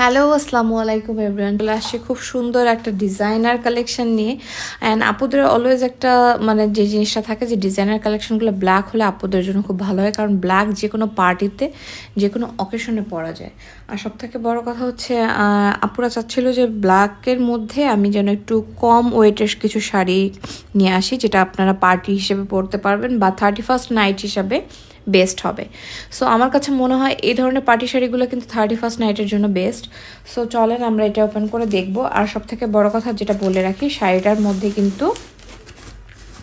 Hello আসসালামু আলাইকুম everyone চলে আসছে খুব সুন্দর একটা ডিজাইনার কালেকশন নিয়ে। অ্যান্ড আপুদের অলওয়েজ একটা মানে যে জিনিসটা থাকে যে ডিজাইনার কালেকশনগুলো ব্ল্যাক হলে আপুদের জন্য খুব ভালো হয়। কারণ ব্ল্যাক যে কোনো পার্টিতে যে কোনো অকেশনে পরা যায়। আর সব থেকে বড় কথা হচ্ছে আপুরা চাচ্ছিল যে ব্ল্যাকের মধ্যে আমি যেন একটু কম ওয়েটের কিছু শাড়ি নিয়ে আসি, যেটা আপনারা পার্টি হিসেবে পরতে পারবেন বা থার্টি ফার্স্ট নাইট হিসাবে। বেস্ট হবে। সো আমার কাছে মনে হয় এই ধরনের পার্টি শাড়িগুলো কিন্তু থার্টি ফার্স্ট নাইটের জন্য বেস্ট সো চলেন আমরা এটা ওপেন করে দেখব। আর সব থেকে বড় কথা যেটা বলে রাখি শাড়িটার মধ্যে কিন্তু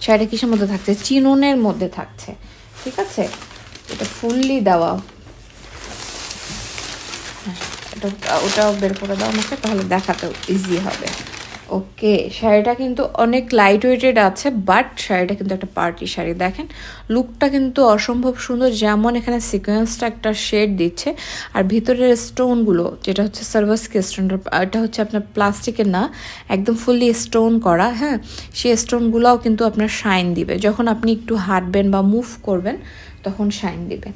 শাড়িটা কিসের মধ্যে থাকছে? চিননের মধ্যে থাকছে। ঠিক আছে? এটা ফুললি দেওয়া। হ্যাঁ, এটা ওটাও বের করে দাও আমাকে তাহলে দেখাতেও ইজি হবে। ওকে, শাড়িটা কিন্তু অনেক লাইট ওয়েটেড আছে বাট শাড়িটা কিন্তু একটা পার্টি শাড়ি। দেখেন লুকটা কিন্তু অসম্ভব সুন্দর, যেমন এখানে সিকোয়েন্সটা একটা শেড দিচ্ছে, আর ভিতরের স্টোনগুলো যেটা হচ্ছে সার্ভাসকে স্টোনটা এটা হচ্ছে আপনার প্লাস্টিকের না, একদম ফুললি স্টোন করা হ্যাঁ? সেই স্টোনগুলোও কিন্তু আপনার শাইন দিবে। যখন আপনি একটু হাঁটবেন বা মুভ করবেন তখন শাইন দিবে।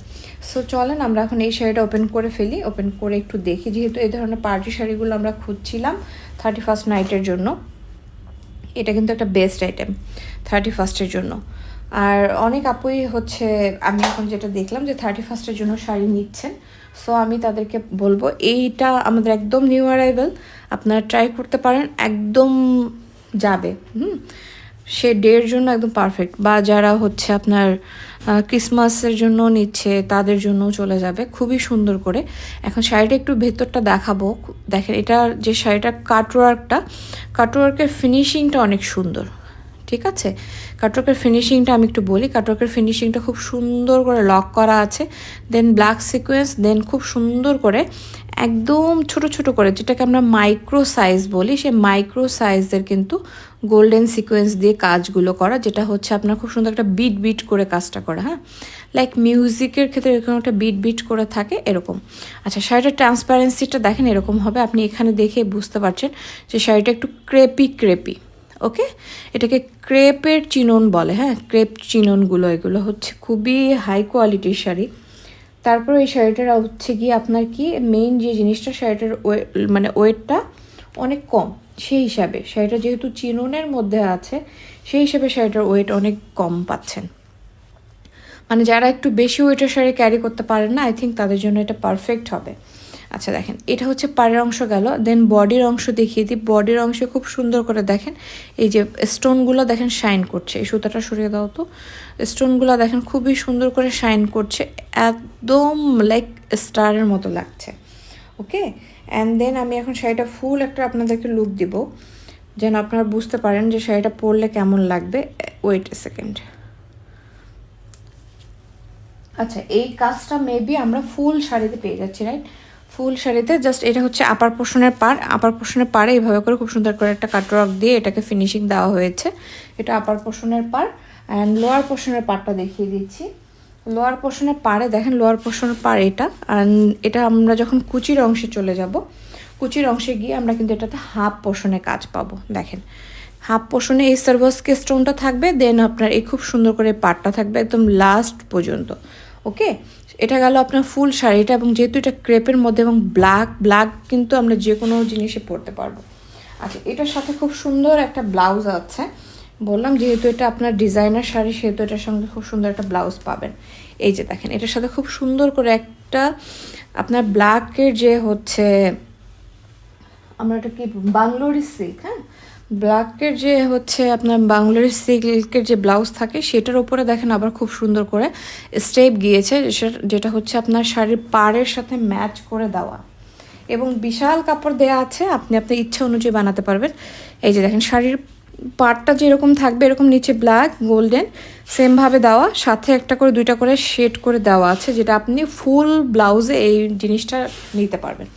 সো চলেন আমরা এখন এই শাড়িটা ওপেন করে ফেলি। ওপেন করে একটু দেখি। যেহেতু এই ধরনের পার্টি শাড়িগুলো আমরা খুঁজছিলাম থার্টি ফার্স্ট নাইটের জন্য, এটা কিন্তু একটা বেস্ট আইটেম থার্টি ফার্স্টের জন্য। আর অনেক আপুই হচ্ছে, আমি এখন যেটা দেখলাম যে থার্টি ফার্স্টের জন্য শাড়ি নিচ্ছেন। সো আমি তাদেরকে বলব, এইটা আমাদের একদম নিউ অ্যারাইভেল আপনারা ট্রাই করতে পারেন, একদম যাবে। হুম? সে ডের জন্য একদম পারফেক্ট বা যারা হচ্ছে আপনার ক্রিসমাসের জন্য নিচ্ছে, তাদের জন্য চলে যাবে। খুবই সুন্দর করে। এখন শাড়িটা একটু ভেতরটা দেখাবো। দেখেন এটা যে শাড়িটা কাটওয়ার্কটা কাটওয়ার্কের ফিনিশিংটা অনেক সুন্দর। ঠিক আছে? কাটওয়ার্কের ফিনিশিংটা আমি একটু বলি। কাটওয়ার্কের ফিনিশিংটা খুব সুন্দর করে লক করা আছে। দেন ব্ল্যাক সিকোয়েন্স দেন খুব সুন্দর করে একদম ছোট ছোট করে যেটাকে আমরা মাইক্রো সাইজ বলি, সেই মাইক্রো সাইজের কিন্তু গোল্ডেন সিকোয়েন্স দিয়ে কাজগুলো করা, যেটা হচ্ছে আপনার খুব সুন্দর একটা বিট বিট করে কাজটা করা হ্যাঁ? লাইক মিউজিকের ক্ষেত্রে এরকম একটা বিট বিট করে থাকে, এরকম। আচ্ছা শাড়িটার ট্রান্সপারেন্সিটা দেখেন এরকম হবে। আপনি এখানে দেখে বুঝতে পারছেন যে শাড়িটা একটু ক্রেপি ক্রেপি ওকে এটাকে ক্রেপের চিনন বলে হ্যাঁ? ক্রেপ চিননগুলো, এগুলো হচ্ছে খুবই হাই কোয়ালিটির শাড়ি। তারপর এই শাড়িটার হচ্ছে গিয়ে আপনার কি মেইন যে জিনিসটা, শাড়িটার ওয়ে মানে ওয়েটটা অনেক কম, সেই হিসাবে। শাড়িটা যেহেতু চিননের মধ্যে আছে, সেই হিসাবে শাড়িটার ওয়েট অনেক কম পাচ্ছেন। মানে যারা একটু বেশি ওয়েটের শাড়ি ক্যারি করতে পারেন না আই থিঙ্ক তাদের জন্য এটা পারফেক্ট হবে। আচ্ছা দেখেন, এটা হচ্ছে পাড়ের অংশ গেল দেন বডির অংশ দেখিয়ে দিই। বডির অংশে খুব সুন্দর করে দেখেন, এই যে স্টোনগুলো দেখেন শাইন করছে, এই সুতাটা সরিয়ে দাও তো। স্টোনগুলো দেখেন খুবই সুন্দর করে শাইন করছে, একদম লাইক স্টারের মতো লাগছে ওকে অ্যান্ড দেন আমি এখন শাড়িটা ফুল একটা আপনাদেরকে লুক দিব, যেন আপনারা বুঝতে পারেন যে শাড়িটা পরলে কেমন লাগবে। ওয়েট এ সেকেন্ড আচ্ছা এই কাজটা মেবি আমরা ফুল শাড়িতে পেয়ে যাচ্ছি রাইট ফুল শাড়িতে জাস্ট এটা হচ্ছে আপার পোর্শনের পার আপার পোর্শনের পারে এইভাবে করে খুব সুন্দর করে একটা কাটওয়ার্ক দিয়ে এটাকে ফিনিশিং দেওয়া হয়েছে। এটা আপার পোর্শনের পার অ্যান্ড লোয়ার পোর্শনের পারটা দেখিয়ে দিচ্ছি। লোয়ার পোর্শনের পারে দেখেন লোয়ার পোর্শনের পার এটা। আর এটা আমরা যখন কুচির অংশে চলে যাব, কুচির অংশে গিয়ে আমরা কিন্তু এটাতে হাফ পোর্শনে কাজ পাবো। দেখেন হাফ পোর্শনে এই সার্ভাসকে স্টোনটা থাকবে দেন আপনার এই খুব সুন্দর করে পাটটা থাকবে একদম লাস্ট পর্যন্ত। ওকে এটা গেল আপনার ফুল শাড়িটা এবং যেহেতু এটা ক্রেপের মধ্যে এবং ব্ল্যাক ব্ল্যাক কিন্তু আমরা যে কোনো জিনিসে পরতে পারব। আচ্ছা এটার সাথে খুব সুন্দর একটা ব্লাউজ আছে। বললাম যেহেতু এটা আপনার ডিজাইনার শাড়ি, সেহেতু এটার সঙ্গে খুব সুন্দর একটা ব্লাউজ পাবেন। এই যে দেখেন, এটার সাথে খুব সুন্দর করে একটা আপনার ব্ল্যাকের যে হচ্ছে, আমরা এটা কি বাংলোরি সিল্ক হ্যাঁ? ব্ল্যাকের যে হচ্ছে আপনার বাংলোরি সিল্কের যে ব্লাউজ থাকে, সেটার উপরে দেখেন আবার খুব সুন্দর করে স্টেপ গিয়েছে যেটা- হচ্ছে আপনার শাড়ির পাড়ের সাথে ম্যাচ করে দেওয়া। এবং বিশাল কাপড় দেওয়া আছে, আপনি আপনার ইচ্ছা অনুযায়ী বানাতে পারবেন। এই যে দেখেন, শাড়ির পাড়টা যেরকম থাকবে, এরকম নিচে ব্ল্যাক, গোল্ডেন, সেমভাবে দেওয়া। সাথে একটা করে, দুইটা করে শেড করে দেওয়া আছে, যেটা আপনি ফুল ব্লাউজে এই জিনিসটা নিতে পারবেন।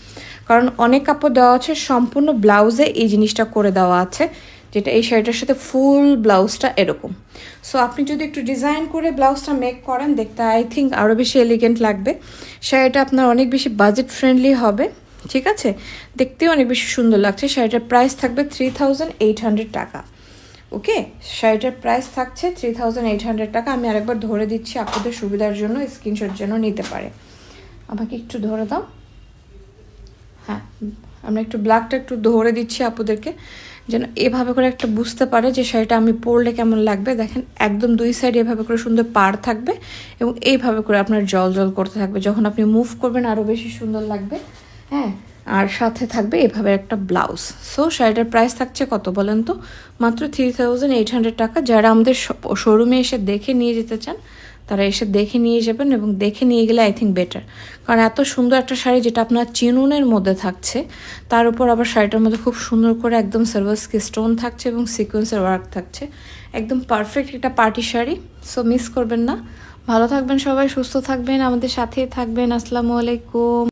কারণ অনেক কাপড় দেওয়া আছে, সম্পূর্ণ ব্লাউজে এই জিনিসটা করে দেওয়া আছে, যেটা এই শাড়িটার সাথে ফুল ব্লাউজটা এরকম। সো আপনি যদি একটু ডিজাইন করে ব্লাউজটা মেক করেন, দেখতে আই থিঙ্ক আরও বেশি এলিগেন্ট লাগবে। শাড়িটা আপনার অনেক বেশি বাজেট ফ্রেন্ডলি হবে, ঠিক আছে? দেখতেও অনেক বেশি সুন্দর লাগছে। শাড়িটার প্রাইস থাকবে থ্রি টাকা। ওকে শাড়িটার প্রাইস থাকছে থ্রি টাকা। আমি আরেকবার ধরে দিচ্ছি, আপনাদের সুবিধার জন্য স্ক্রিনশট যেন নিতে পারে। আমাকে একটু ধরে দাও। হ্যাঁ আমরা একটু ব্ল্যাকটা একটু ধরে দিচ্ছি আপুদেরকে, যেন এভাবে করে একটা বুঝতে পারে যে শাড়িটা আমি পরলে কেমন লাগবে। দেখেন, একদম দুই সাইড এভাবে করে সুন্দর পার থাকবে এবং এইভাবে করে আপনার জল জল করতে থাকবে। যখন আপনি মুভ করবেন আরও বেশি সুন্দর লাগবে। হ্যাঁ আর সাথে থাকবে এভাবে একটা ব্লাউজ সো শাড়িটার প্রাইস থাকছে কত বলেন তো? মাত্র থ্রি থাউজেন্ড এইট হান্ড্রেড টাকা। যারা আমাদের শোরুমে এসে দেখে নিয়ে যেতে চান তারা এসে দেখে নিয়ে যাবেন এবং দেখে নিয়ে গেলে আই থিঙ্ক বেটার কারণ এত সুন্দর একটা শাড়ি যেটা আপনার চিনুনের মধ্যে থাকছে, তার উপর আবার শাড়িটার মধ্যে খুব সুন্দর করে একদম সার্ভাসকে স্টোন থাকছে এবং সিকোয়েন্সের ওয়ার্ক থাকছে। একদম পারফেক্ট একটা পার্টি শাড়ি সো মিস করবেন না। ভালো থাকবেন সবাই, সুস্থ থাকবেন, আমাদের সাথেই থাকবেন। আসসালামু আলাইকুম।